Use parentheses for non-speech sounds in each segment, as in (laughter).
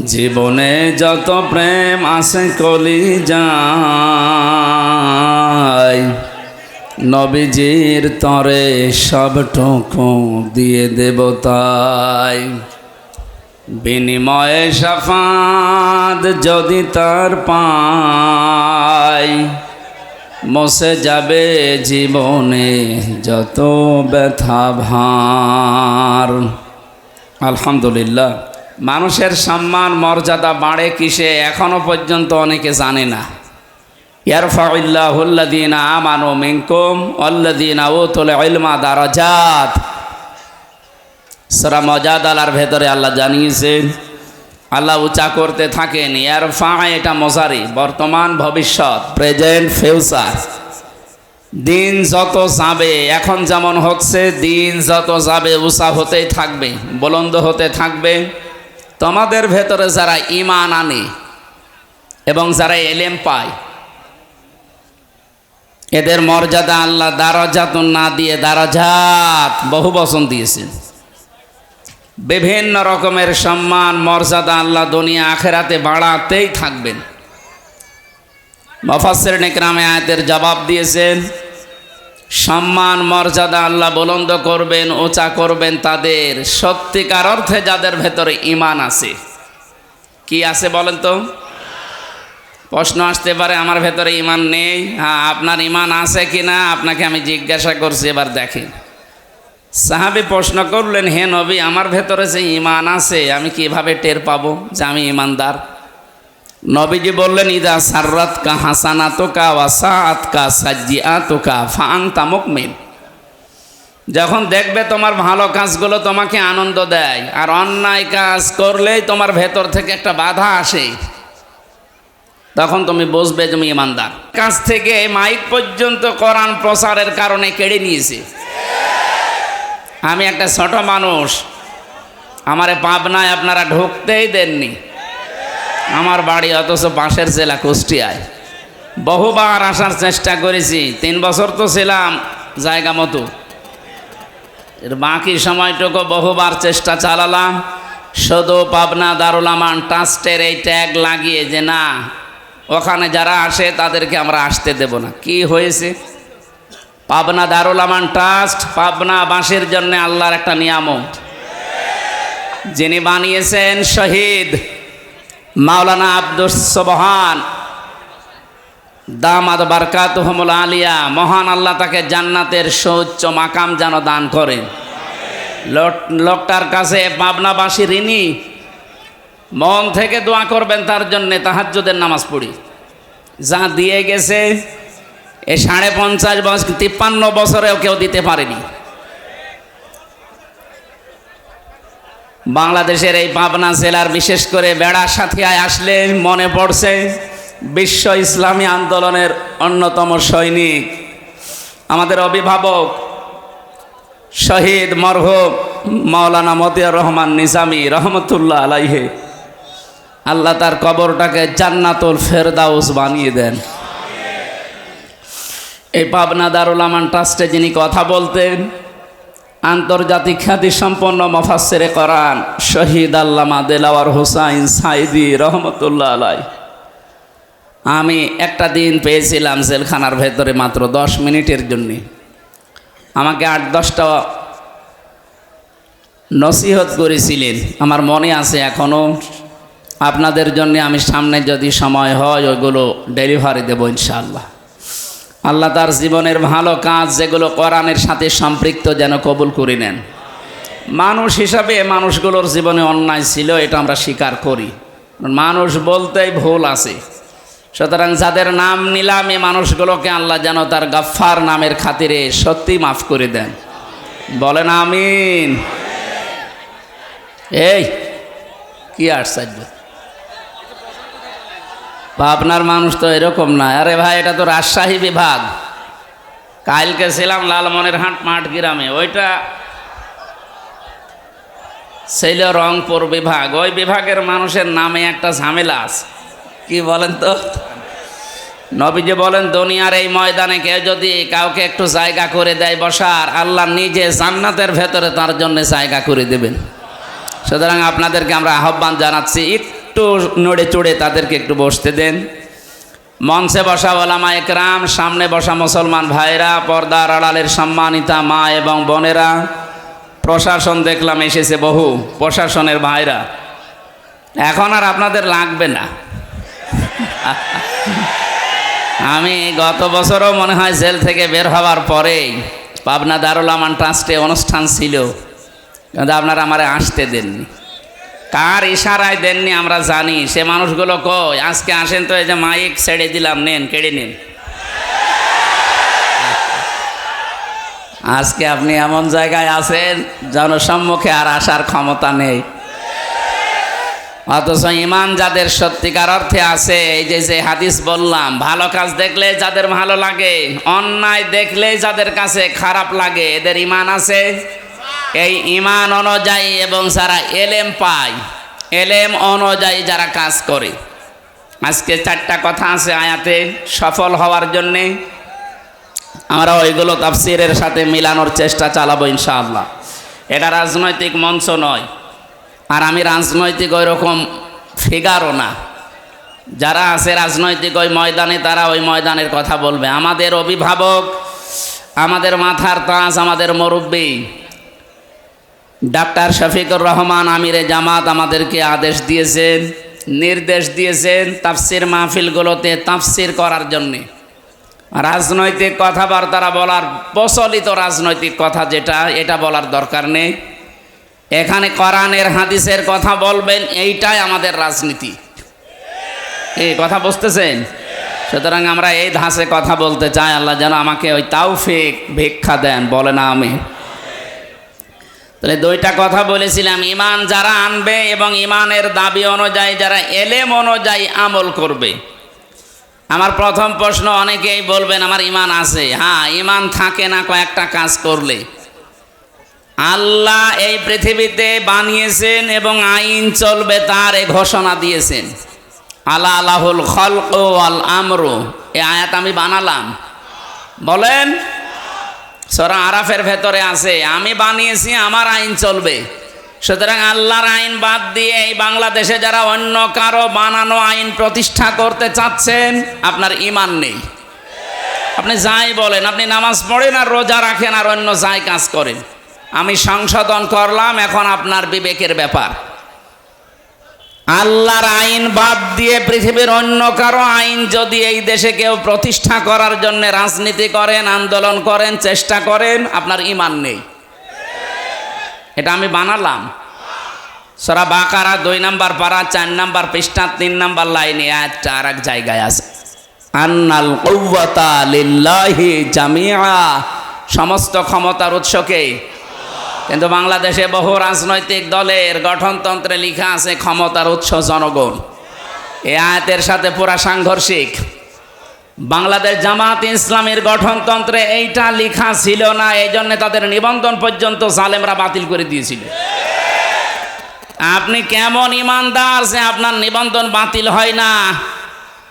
জীবনে যত প্রেম আছে কলি যায়। নবীজির তরে সবটুকু দিয়ে দেব তাই। বিনিময়ে সাফাত যদি তার পাই, মসে যাবে জীবনে যত ব্যথা ভার। আলহামদুলিল্লাহ। মানুষের সম্মান, মর্যাদা বাড়ে কিসে এখনও পর্যন্ত অনেকে জানে না। ইয়ারফাউল্লাহুল্লাদিনা আমানু মিনকুম অল্লাদিনা ও তোলে ইলমা দারাজাত। সরা মজাদ আলার ভেতরে আল্লাহ জানিয়েছেন, আল্লাহ উঁচা করতে থাকেন ইয়ার ফা এটা মজারি বর্তমান, ভবিষ্যৎ, প্রেজেন্ট, ফিউচার। দিন যত যাবে, এখন যেমন হচ্ছে, দিন যত যাবে উষা হতেই থাকবে, বলন্দ হতে থাকবে। তোমাদের ভেতরে যারা ইমান আনে এবং যারা এলেম পায়, এদের মর্যাদা আল্লাহ দারাজাত না দিয়ে দারাজাত বহু বচন দিয়েছেন। বিভিন্ন রকমের সম্মান, মর্যাদা আল্লাহ দুনিয়া আখেরাতে বাড়াতেই থাকবেন। মফাসের নেকরামে আয়াতের জবাব দিয়েছেন সম্মান, মর্যাদা আল্লাহ বলন্দ করবেন ওচা করবেন তাদের। সত্যিকার অর্থে যাদের ভেতরে ইমান আছে। কি আছে বলেন তো? প্রশ্ন আসতে পারে, আমার ভেতরে ইমান নেই। হ্যাঁ আপনার ইমান আছে কি না আপনাকে আমি জিজ্ঞাসা করছি, এবার দেখেন। সাহাবি প্রশ্ন করলেন, হে নবী, আমার ভেতরে যে ইমান আছে, আমি কীভাবে টের পাবো যে আমি ইমানদার নবীজি বললেন, ইদা সাররাত কা হাসানা তোকা ওয়াসাত কা সাজিয়া তোকা ফাং তামুক মিন যখন দেখবে তোমার ভালো কাজগুলো তোমাকে আনন্দ দেয়, আর অন্যায় কাজ করলেই তোমার ভেতর থেকে একটা বাধা আসে, তখন তুমি বুঝবে তুমি ইমানদার। কাছ থেকে মাইক পর্যন্ত কোরআন প্রচারের কারণে কেড়ে নিয়েছে। আমি একটা ছোট মানুষ, আমারে পাবনায় আপনারা ঢুকতেই দেননি। আমার বাড়ি অথচ পাশের জেলা কুষ্টিয়ায়। বহুবার আসার চেষ্টা করেছি, তিন বছর তো ছিলাম জায়গা মতো। এর বাকি সময়টুকু বহুবার চেষ্টা চালালাম, শুধু পাবনা দারুল আমান ট্রাস্টের এই ট্যাগ লাগিয়ে যে না, ওখানে যারা আসে তাদেরকে আমরা আসতে দেব না। কি হয়েছে? পাবনা দারুল আমান ট্রাস্ট পাবনা বাঁশের জন্য আল্লাহর একটা নিয়ামত। যিনি বানিয়েছেন শহীদ মাওলানা আব্দুস সোবহান, দামাদ বারকাত আলিয়া, মহান আল্লাহ তাকে জান্নাতের সৌচ্চ মাকাম যেন দান করেন। লোক- লোকটার কাছে পাবনাবাসী ঋণী, মন থেকে দোয়া করবেন তার জন্যে তাহাজ্জুদের নামাজ পড়ি। যা দিয়ে গেছে, এ সাড়ে পঞ্চাশ বছর তিপ্পান্ন বছরেও কেউ দিতে পারেনি। বাংলাদেশের এই পাবনা জেলার বিশেষ করে বেড়া সাথিয়ায় আসলে মনে পড়ছে বিশ্ব ইসলামী আন্দোলনের অন্যতম সৈনিক। আমাদের অভিভাবক শহীদ মরহুম মাওলানা মতিয়ার রহমান নিজামি রহমতুল্লাহ আলাইহে, আল্লাহ তার কবরটাকে জান্নাতুল ফেরদাউস বানিয়ে দেন। এই পাবনা দারুল আমান ট্রাস্টে যিনি কথা বলতেন আন্তর্জাতিক খ্যাতি সম্পন্ন মফাসেরে করান শহীদ আল্লামা দেলাওয়ার হোসাইন সাইদি রহমতুল্লাহ আলাই আমি একটা দিন পেয়েছিলাম জেলখানার ভেতরে মাত্র দশ মিনিটের জন্যে। আমাকে আট দশটা নসিহত করেছিলেন। আমার মনে আছে এখনও আপনাদের জন্য আমি সামনে যদি সময় হয় ওইগুলো ডেলিভারি দেবো ইনশাআল্লাহ। আল্লাহ তার জীবনের ভালো কাজ যেগুলো কোরআনের সাথে সম্পৃক্ত যেন কবুল করে নেন। মানুষ হিসাবে মানুষগুলোর জীবনে অন্যায় ছিল, এটা আমরা স্বীকার করি। মানুষ বলতেই ভুল আছে। সুতরাং যাদের নাম নিলাম এই মানুষগুলোকে আল্লাহ যেন তার গাফফার নামের খাতিরে সত্যি মাফ করে দেন। বলেন আমিন। এই, কি আশ্চর্য। আপনার মানুষ তো এরকম না। আরে ভাই, এটা তো রাজশাহী বিভাগ। কালকে ছিলাম লালমনের হাট মাঠ গ্রামে। ওইটা ছিল রংপুর বিভাগ। ওই বিভাগের মানুষের নামে একটা ঝামেলা আছে। কি বলেন তো? নবীজি বলেন, দুনিয়ার এই ময়দানে কেউ যদি কাউকে একটু জায়গা করে দেয় বসার, আল্লাহ নিজে জান্নাতের ভেতরে তার জন্য জায়গা করে দেবেন। সুতরাং আপনাদেরকে আমরা আহ্বান জানাচ্ছি একটু নড়ে চড়ে তাদেরকে একটু বসতে দেন। মঞ্চে বসা ওলামা একরাম, সামনে বসা মুসলমান ভাইরা, পর্দার আড়ালের সম্মানিতা মা এবং বোনেরা। প্রশাসন দেখলাম এসেছে বহু, প্রশাসনের ভাইরা। এখন আর আপনাদের লাগবে না। আমি গত বছরও মনে হয় জেল থেকে বের হওয়ার পরেই পাবনা দারুল আমান ট্রাস্টে অনুষ্ঠান ছিল, কিন্তু আপনারা আমারে আসতে দেননি। কার ইশারায় দেননি আমরা জানি। সে মানুষগুলো কই? আজকে আসেন তো এই যে মাইক ছেড়ে দিলাম, নেন, কেড়ে নিন। আজকে আপনি এমন জায়গায় আছেন, জনসম্মুখে আর আসার ক্ষমতা নেই। অথচ ইমান যাদের সত্যিকার অর্থে আছে, এই যে যে হাদিস বললাম, ভালো কাজ দেখলে যাদের ভালো লাগে, অন্যায় দেখলে যাদের কাছে খারাপ লাগে, এদের ইমান আছে? এই ইমান অনুযায়ী এবং যারা এলেম পায়, এলেম অনুযায়ী যারা কাজ করে। আজকে চারটা কথা আছে আয়াতে সফল হওয়ার জন্যে। আমরা ওইগুলো তাফসিরের সাথে মিলানোর চেষ্টা চালাবো ইনশাআল্লাহ। এটা রাজনৈতিক মঞ্চ নয়, আর আমি রাজনৈতিক ওই রকম ফিগারও না। যারা আছে রাজনৈতিক ওই ময়দানে, তারা ওই ময়দানের কথা বলবে। আমাদের অভিভাবক, আমাদের মাথার তাজ, আমাদের মুরব্বী ডাক্তার শফিকুর রহমান আমিরে জামাত আমাদেরকে আদেশ দিয়েছেন, নির্দেশ দিয়েছেন তাফসির মাহফিলগুলোতে তাফসির করার জন্যে। রাজনৈতিক কথাবার্তারা বলার, প্রচলিত রাজনৈতিক কথা যেটা, এটা বলার দরকার নেই। এখানে কোরআনের, হাদিসের কথা বলবেন, এইটাই আমাদের রাজনীতি। এই কথা বুঝতেছেন? সুতরাং আমরা এই ধাঁচে কথা বলতে চাই, আল্লাহ যেন আমাকে ওই তাওফিক ভিক্ষা দেন বলে না আমি তাহলে দুইটা কথা বলেছিলাম ইমান যারা আনবে এবং ইমানের দাবি অনুযায়ী যারা এলেম অনুযায়ী আমল করবে। আমার প্রথম প্রশ্ন, অনেকেই বলবেন আমার ইমান আছে। হ্যাঁ ইমান থাকে না কয়েকটা কাজ করলে। আল্লাহ এই পৃথিবীতে বানিয়েছেন এবং আইন চলবে তার এ ঘোষণা দিয়েছেন। আল্লাহ আল্লাহুল খলক আল আমরু। এ আয়াত আমি বানালাম। বলেন সরা আরাফের ভেতরে আছে, আমি বানিয়েছি, আমার আইন চলবে। সুতরাং আল্লাহর আইন বাদ দিয়ে এই বাংলাদেশে যারা অন্য কারও বানানো আইন প্রতিষ্ঠা করতে চাচ্ছেন, আপনার ইমান নেই। আপনি যাই বলেন, আপনি নামাজ পড়েন আর রোজা রাখেন আর অন্য যাই কাজ করেন। আমি সংশোধন করলাম, এখন আপনার বিবেকের ব্যাপার। আল্লাহর আইন বাদ দিয়ে পৃথিবীর অন্য কারও আইন যদি এই দেশে কেউ প্রতিষ্ঠা করার জন্য রাজনীতি করেন, আন্দোলন করেন, চেষ্টা করেন, আপনার ইমান নেই। এটা আমি বানালাম। সরা বাকারা দুই নাম্বার পাড়া চার নাম্বার পৃষ্ঠা, তিন নাম্বার লাইনে একটা আর এক জায়গায় আছে। আন্নাল কৌয়াতা লিল্লাহি জামিয়া সমস্ত ক্ষমতার উৎসকে কিন্তু বাংলাদেশে বহু রাজনৈতিক দলের গঠনতন্ত্রে লেখা আছে ক্ষমতার উৎস জনগণ। এ আয়াতের সাথে পুরা সাংঘর্ষিক। বাংলাদেশ জামাত ইসলামের গঠনতন্ত্রে এইটা লেখা ছিল না এই জন্য তাদের নিবন্ধন পর্যন্ত জালেমরা বাতিল করে দিয়েছিল। আপনি কেমন ইমানদার যে আপনার নিবন্ধন বাতিল হয় না,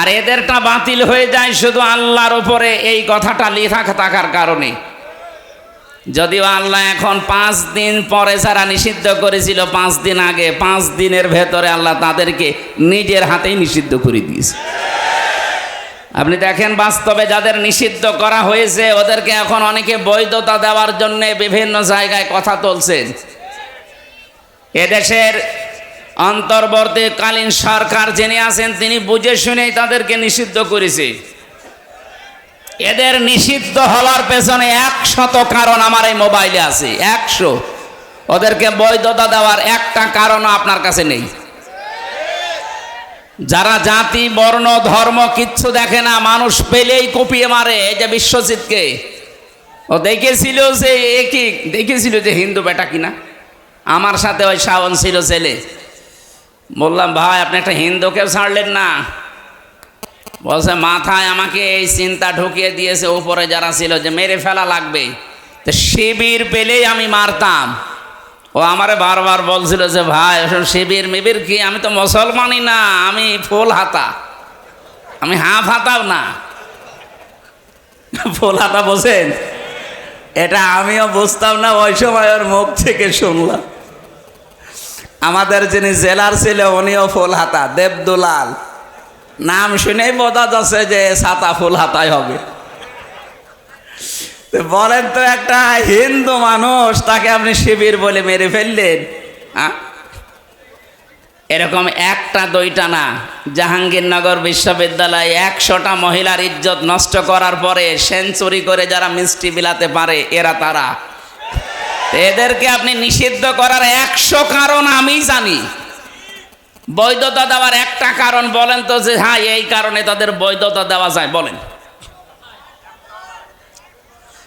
আর এদেরটা বাতিল হয়ে যায় শুধু আল্লাহর উপরে, এই কথাটা লেখা থাকার কারণে। যদিও আল্লাহ এখন পাঁচ দিন পরে যারা নিষিদ্ধ করেছিল, পাঁচ দিন আগে, পাঁচ দিনের ভেতরে আল্লাহ তাদেরকে নিজের হাতেই নিষিদ্ধ করে দিয়েছে। আপনি দেখেন বাস্তবে যাদের নিষিদ্ধ করা হয়েছে, ওদেরকে এখন অনেকে বৈধতা দেওয়ার জন্য বিভিন্ন জায়গায় কথা তুলছেন। এদেশের অন্তর্বর্তীকালীন সরকার যিনি আছেন, তিনি বুঝে শুনেই তাদেরকে নিষিদ্ধ করেছে। এদের নিষিদ্ধ হওয়ার পেছনে একশত কারণ আমার এই মোবাইলে আছে। একশো। ওদেরকে বৈধতা দেওয়ার একটা কারণও আপনার কাছে নেই। যারা জাতি, বর্ণ, ধর্ম কিচ্ছু দেখে না, মানুষ পেলেই কপিয়ে মারে, এই যে বিশ্বজিৎকে। ও দেখেছিল যে এ কি? দেখেছিল যে হিন্দু বেটা কিনা? আমার সাথে ওই শাওন ছিল ছেলে। বললাম, ভাই, আপনি একটা হিন্দুকেও ছাড়লেন না। বলছে, মাথায় আমাকে এই চিন্তা ঢুকিয়ে দিয়েছে, উপরে যারা ছিল যে মেরে ফেলা লাগবে। তো শিবির পেলেই আমি মারতাম। ও আমারে বারবার বলছিল যে, ভাই, ওসব শিবির মিবির কি? আমি তো মুসলমানই না, আমি ফুল হাতা। আমি হাফ হাতাও না। (laughs) ফুল হাতা বসেন এটা আমিও বুঝতাম না, ওই সময় ওর মুখ থেকে শুনলাম। আমাদের যিনি জেলার ছিল, উনিও ফুল হাতা, দেবদুলাল। নাম শুনেই বোঝা যাচ্ছে যে ছাতা ফুল হাতায় হবে। বলেন তো একটা হিন্দু মানুষ, তাকে আপনি শিবির বলে মেরে ফেললেন হ্যাঁ? এরকম একটা, দুইটা না। জাহাঙ্গীরনগর বিশ্ববিদ্যালয়ে একশোটা মহিলার ইজ্জত নষ্ট করার পরে সেঞ্চুরি করে যারা মিষ্টি বিলাতে পারে, এরা তারা। এদেরকে আপনি নিষিদ্ধ করার একশো কারণ আমি জানি। বৈধতা দেওয়ার একটা কারণ বলেন তো যে হ্যাঁ এই কারণে তাদের বৈধতা দেওয়া যায়, বলেন।